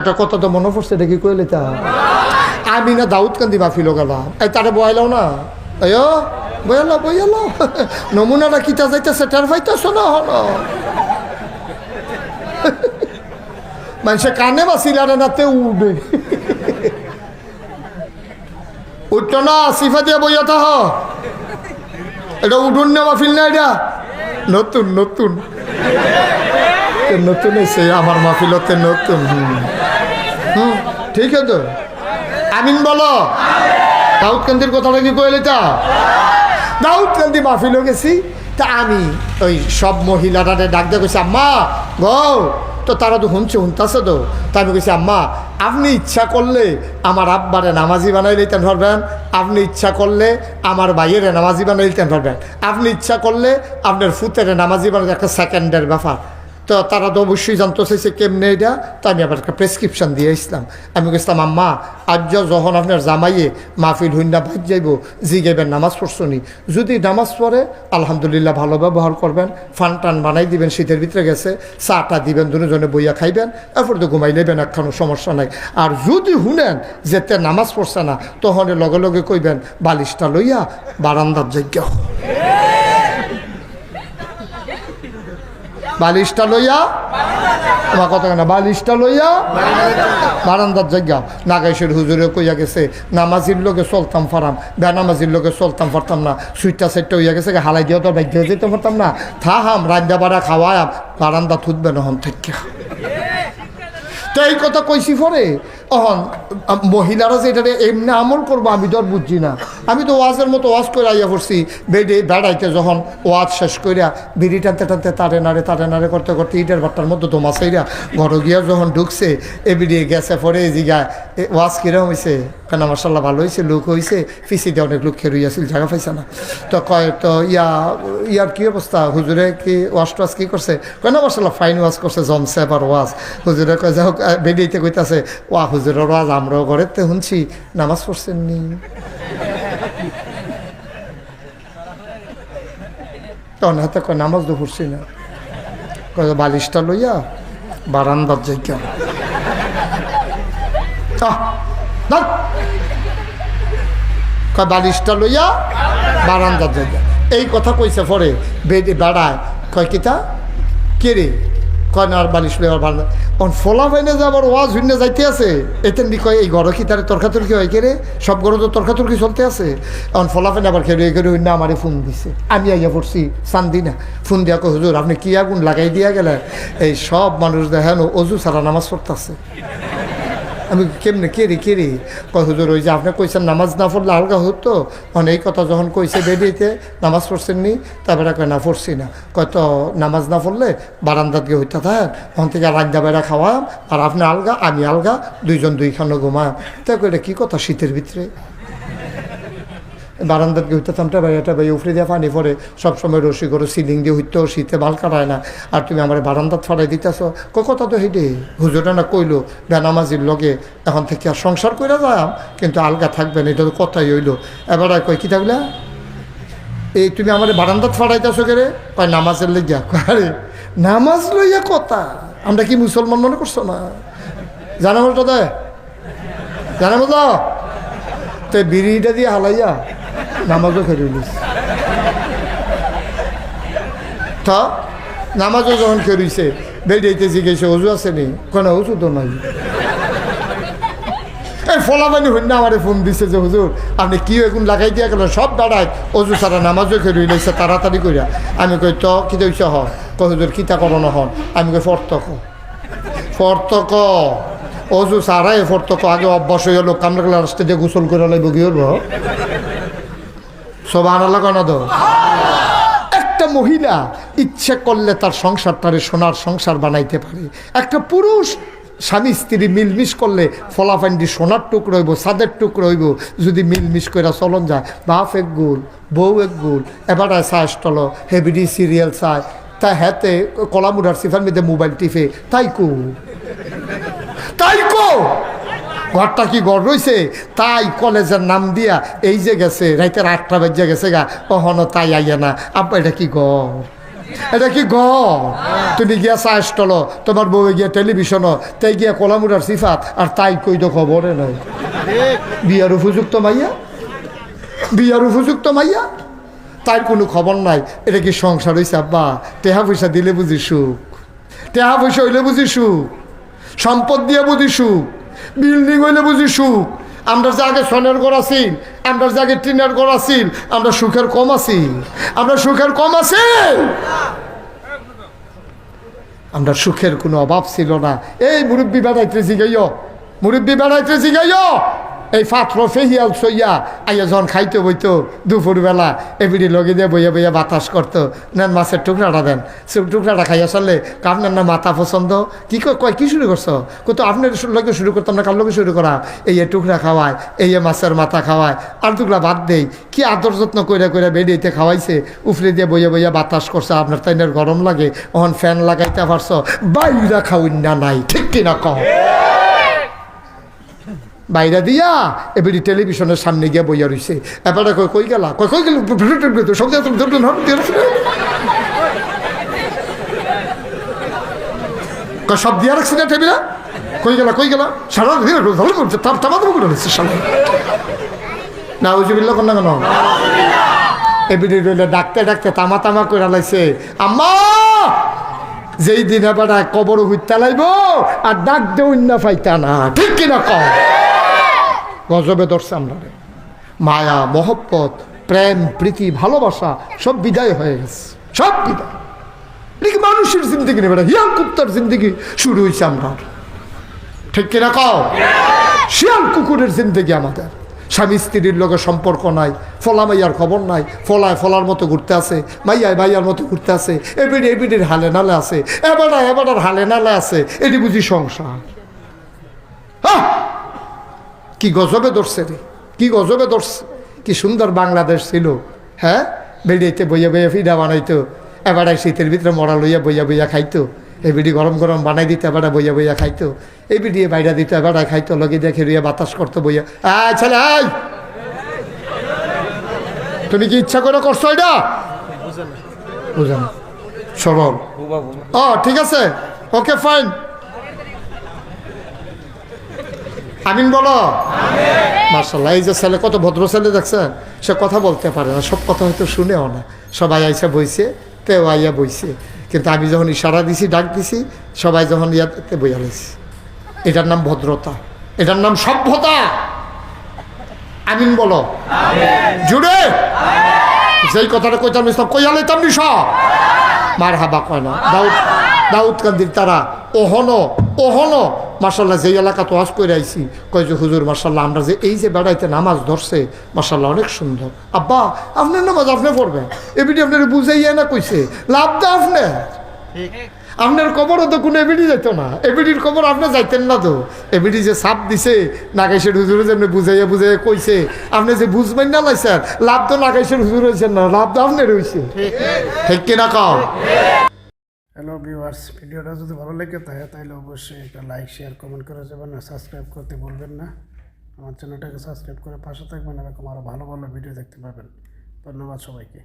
একটা কথা তো মনে পড়ছে এটা কি কইলে তা আমি না দাউদ কান্দি মাফিল গেলাম এই তারে বয়ালাও না। আয়ো বয়ালো বয়ালো নমুনাটা কিতা যাইতেছে টের পাইতেছ না, হলো। মানুষে কানে বাসিলারে নাতে উঠবে উঠতো না, সিফা দিয়ে বইয়া তাহ এটা উঠুন না মাহফিল না এটা। নতুন নতুন। এ নতুন এসে আমার মাহফিলতে নতুন, হুম। ঠিক আছে। আমিন বলো। দাউদ কান্দির কথাটা কি কইলে তা দাউদ কান্দি মাহফিলও গেছি, তা আমি ওই সব মহিলারা ডাক দিয়ে কইছি, আম্মা গো তো তারা তো শুনছে শুনতেছে তো। তাই আমি কইছি, আম্মা, আপনি ইচ্ছা করলে আমার আব্বারে নামাজি বানাই লইতেন পারবেন আপনি ইচ্ছা করলে আমার ভাইয়েরে নামাজি বানাই লইতেন পারবেন আপনি ইচ্ছা করলে আপনার ফুতেরে নামাজি বানাই একটা সেকেন্ডের ব্যাপার। তো তারা তো অবশ্যই জানতে চাইছে কেমনে এটা, তো আমি আবার একটা প্রেসক্রিপশন দিয়ে আসলাম। আমি গেছিলাম আম্মা আজ যখন আপনার জামাইয়ে মাহফিল হুন্ডা ভাজ যাইব জিগেবেন নামাজ পড়ছনি। যদি নামাজ পড়ে, আলহামদুলিল্লাহ ভালো ব্যবহার করবেন, ফান টান বানাই দিবেন, শীতের ভিতরে গেছে, চাটা দিবেন, দুজনে বইয়া খাইবেন, এরপর তো ঘুমাই নেবেন একখানো সমস্যা নাই। আর যদি শুনেন যে তে নামাজ পড়ছে না, তখন লগে লগে কইবেন, বালিশটা লইয়া বারান্দার যোগ্য বালিশটা লইয়া আমার কথা না বালিশটা লইয়া, বারান্দার জায়গা। নাগাইশের হুজুরে কইয়া গেছে, নামাজির লোকে চলতাম ফারাম। বেনামাজির লোকে চলতাম পারতাম না। সুইটটা সেটটা হইয়া গেছে হালাই দিয়ে তো বাইক যেতে পারতাম না। থাহাম রান্না বাড়া খাওয়ায়াম, বারান্দা থুতবে নহম থেকে তো এই কথা কইছি পরে অহন মহিলারা যেটা এমনি আমল করব, আমি তো আর বুঝছি না। আমি তো ওয়াজের মতো ওয়াজ করে আইয়া পড়ছি, বেডে বেড়াইতে যখন ওয়াজ শেষ করিয়া বিড়ি টানতে টানতে তারে নাড়ে তারে নাড়ে করতে করতে ইটের ভাট্টার মধ্যে তো সাইরা ঘর গিয়া যখন ঢুকছে, এ বিড়িয়ে গেছে পরে জিগা ওয়াজ কিরম হয়েছে কেন মার্শাল্লাহ ভালো হয়েছে লোক হয়েছে ফিসিতে অনেক লোক খেয়ে রইয়াছিল জায়গা পাইছে না। তো কয়, তো ইয়া, ইয়ার কি অবস্থা? হুজুরে কি ওয়াজ টোয়াজ কি করছে? কয় না মার্শাল্লাহ ফাইন ওয়াজ করছে জমছে এবার ওয়াজ? হুজুরে কয়, যাই হোক বেরিয়েতে কইতাছে, ওয়া, হুজুরের ওয়াজ, আমরাও ঘরেতে শুনছি নামাজ পড়ছেন নি তখন হাতে কয়, নামাজ তো পড়ছি না। কয়, বালিশটা লইয়া বারান্দার। কয় বালিশটা লইয়া বারান্দার জায়গা এই কথা কইছে পরে বেডে বেড়ায়। কয় কিতা? কে রে? কয় না, আর বালিশ লইয়া বারান্দা। অন ফলা ফাইনে যে আবার ওয়াজ হইনে যাইতে আছে। এতেন দি কয়, এই ঘরে কি তার তর্কাতর্কি হয় কে রে? সব ঘরে তো তর্কাতর্কি চলতে আছে। অন ফলা ফাইনে আবার খেলে খেলে হইনে আমারে ফোন দিছে। আমি আইয়া পড়ছি চান্দি না ফোন দিয়া কয়, হুজুর, আপনি কি আগুন লাগাই দিয়া গেলেন? এই সব মানুষ দেখেন অজু সারা নামাজ পড়তেছে। আমি কেমনে কে রে কে রে ওই যে আপনি কইছেন নামাজ না পড়লে হালকা হতো। মানে এই কথা যখন কইছে বেরিয়েতে নামাজ পড়ছেন নি তারপরে কয়, না, পড়ছি না। কত নামাজ না পড়লে বারান্দাত গিয়ে হইতে থাকেন ওখান থেকে রান্না বেড়া খাওয়াম। আর আপনি আলগা, আমি আলগা, দুইজন দুইখানে ঘুমাম। তাই এটা কী কথা শীতের ভিতরে? বারান্দাত গিয়ে হইতে থামটা ভাই এটা ভাই উফরে দিয়ে পানি পরে সবসময় রসি করে সিলিং দিয়ে হইতো শীতে বাল কাটায় না। আর তুমি আমার বারান্দাত ফাড়াই দিতেছ কথা তো হেঁটে হুজুরে না কইলো বেনামাজির লগে এখন থেকে আর সংসার করে যাম কিন্তু আলগা থাকবেন এটা তো কথাই হইল। এবার আর কয় কি থাকলে? এই তুমি আমার বারান্দাত ফাড়াইতেছো কে রে কয় নামাজের কয়, আরে নামাজ লইয়া কথা? আমরা কি মুসলমান মনে করছ না? জানা বলতো দে? জানা বলতো? তো বিড়িটা দিয়ে হালাইয়া নামাজও খেয়ে রইলিস। তা, নামাজও যখন খেয়েছে বেরিয়েতে জিজ্ঞেসে, অজু আছে নি? কেন অজু তো নাই। এই ফলাবানি হইনা আমারে ফোন দিছে যে, হুজুর, আপনি কি এখন লাগাই দিয়া গেল সব দাঁড়ায়, অজু সারা নামাজও খেয়ে রইলেছে তাড়াতাড়ি করিয়া আমি কই, তো, কি দইছ হ? কই হুজুর কিতা করো হন? আমি কই, ফর্তক। ফর্তক? অজু সারাই ফর্তক, আগে অভ্যাস হয়ে গেল কামড়া রাস্তা দিয়ে গোসল করে লাগবে কি হলো সব আনালা কেন একটা মহিলা ইচ্ছে করলে তার সংসার সংসারটারে সোনার সংসার বানাইতে পারে। একটা পুরুষ স্বামী স্ত্রী মিলমিশ করলে ফলাফান্ডি সোনার টুকরো হইব, সাদের টুকরো হইব, যদি মিলমিশ করে চলন যায়। বাপ এক গুল, বউ এক গুল, এবার চায় স্টল হেভিডি সিরিয়াল চায়। তা হেতে কলামুডার সিফার মধ্যে মোবাইল টিপে, তাই কু? তাই কো? ঘরটা কি ঘর রয়েছে তাই কলেজের নাম দিয়া এই যে গেছে, রাইতের আটটা বাজে গেছে গা, কখনো তাই আইয়া না। আব্বা, এটা কি ঘর এটা কি ঘর তুমি গিয়া চা স্টল, তোমার বউ গিয়া টেলিভিশন তাই গিয়া কলামুরার সিফাত, আর তাই কই তো খবরে নাই। বিয়ার উপযুক্ত মাইয়া? বিয়ার উপযুক্ত মাইয়া? তার কোনো খবর নাই। এটা কি সংসার হয়েছে আব্বা? টেহা পয়সা দিলে বুঝি সুখ। টেহা পয়সা হইলে বুঝি সুখ। সম্পদ দিয়ে বুঝি সুখ। বিল্ডিং হইলে বুঝি সুখ। আমরা যে আগে সনের ঘর আছি, আমরা যে আগে টিনের ঘর আছি, আমরা সুখের কম আছি। আমরা সুখের কম আছি। আমরা সুখের কোনো অভাব ছিল না। এই মুরব্বী বেড়াইতে জিগাইও মুরব্বী বেড়াইতে জিগাইও এই পাত্র ফেহিয়াল সইয়া আইয়া যখন খাইতে বইতো দুপুরবেলা এবিডি লগে দিয়ে বইয়া বইয়া বাতাস করতো নেন মাছের টুকরাটা দেন সে টুকরাটা খাইয়া চললে আপনার না মাথা পছন্দ কি কয়, কি শুরু করছ কত আপনার লগে শুরু করতাম না কার লগে শুরু করা এই টুকরা খাওয়ায় এই মাছের মাথা খাওয়ায় আর টুকরা বাদ দেই, কি আদর যত্ন কইরা কইরা বেডিয়েতে খাওয়াইছে উফরে দিয়ে বইয়া বইয়া বাতাস করছে আপনার তাইনের গরম লাগে ওখান ফ্যান লাগাইতে পারছ বাইরা খাওয়াই না নাই ঠিক কিনা কও? বাইরে দিয়া এবারে টেলিভিশনের সামনে গিয়ে বইয়া রইছে। এবারে কই কই গেলা? কই কই গেল? সব সব দিয়া রাখছি না টেবিলে কই গেলা কই গেলা? সারা দিন ভালো করছে তার তামা তামা করে রয়েছে না উজুবিল্লা কন্যা কেন? এবারে রইলে ডাকতে ডাকতে তামা তামা করে লাইছে। আম্মা! যেই দিন এবার কবর হইতে লাইব, আর ডাক দেউ না পাইতা না। ঠিক কিনা কম গজবে ধরছে আমরা মায়া, মহব্বত, প্রেম, প্রীতি, ভালোবাসা, সব বিদায় হয়ে গেছে। সব বিদায়। এটা কি মানুষের জিন্দগি নেবে হিয়াল কুত্তার জিন্দগি শুরু হয়েছে আমরা ঠিক কিনা কও? শিয়াল কুকুরের জিন্দগি আমাদের। স্বামী স্ত্রীর লগে সম্পর্ক নাই, ফলা মাইয়ার খবর নাই, ফলায় ফলার মতো ঘুরতে আছে, মাইয়ায় মাইয়ার মতো ঘুরতে আছে, এবিডি এবিডির হালে নালে আছে এবারা এবারার হালে নালে আছে, এটি বুঝি সংসার। কি গজবে ধরছে রে? কি গজবে ধরছে? কি সুন্দর বাংলাদেশ ছিল হ্যাঁ? বেরিয়েতে বইয়া বইয়া ফিডা বানাইতো এবারে শীতের ভিতরে মরা লইয়া বইয়া বইয়া খাইতো এই বিডি গরম গরম বানাই দিতে এবারে বইয়া বইয়া খাইতো এই বিডি বাইরে দিতে এবারে খাইতো লগে দেখে রইয়া বাতাস করতো বইয়া। আয় ছেলে আয়! তুমি কি ইচ্ছা করে করছ এটা? বুঝেন সরল। ও ঠিক আছে। Okay fine. আমিন বলো। মার্শাল্লাহ এই যে ছেলে কত ভদ্র ছেলে দেখছেন? সে কথা বলতে পারে না সব কথা হয়তো শুনেও না। সবাই আইসা বইছে তেও আইয়া বইছে। কিন্তু আমি যখন ইশারা দিছি ডাক দিছি সবাই যখন ইয়াতে বইয়া লাইছি। এটার নাম ভদ্রতা। এটার নাম সভ্যতা। আমিন বলো। জুড়ে। যেই কথাটা কইতাম ইসলাম কইয়া লাইতাম নি সব। মার হাবা কয় না। দাউদ দাউদ কান্দির তারা ওহনো ওহনো মার্শাল্লাহ যেই এলাকা তো আজ করে আইছি কয় যে হুজুর মার্শাল্লাহ আমরা যে এই যে বেড়াইতে নামাজ ধরছে মার্শাল্লাহ অনেক সুন্দর। আব্বা আপনার নামাজ আপনি পড়বেন। এবিডি আপনার বুঝাইয়া না কইছে লাভ দা আপনি? আপনার কবরও তো কোনো এবিডি যেত না। এবিডির কবর আপনি যাইতেন না তো। এবিডি যে সাপ দিছে নাগাইশের হুজুরে যেমনি বুঝাইয়া বুঝাইয়া কইছে আপনি যে বুঝবেন না লাইছেন লাভ তো নাগাইশের হুজুর হয়েছেন না লাভ তো আপনার হয়েছে ঠিক। কিনা কও? হ্যালো ভিউয়ার্স ভিডিওটা যদি ভালো লেগে থাকে, তাহলে অবশ্যই একটা লাইক শেয়ার কমেন্ট করে যাবেন আর সাবস্ক্রাইব করতে বলবেন না। আমার চ্যানেলটাকে সাবস্ক্রাইব করে পাশে থাকবেন, এরকম আরও ভালো ভালো ভিডিও দেখতে পাবেন। ধন্যবাদ সবাইকে।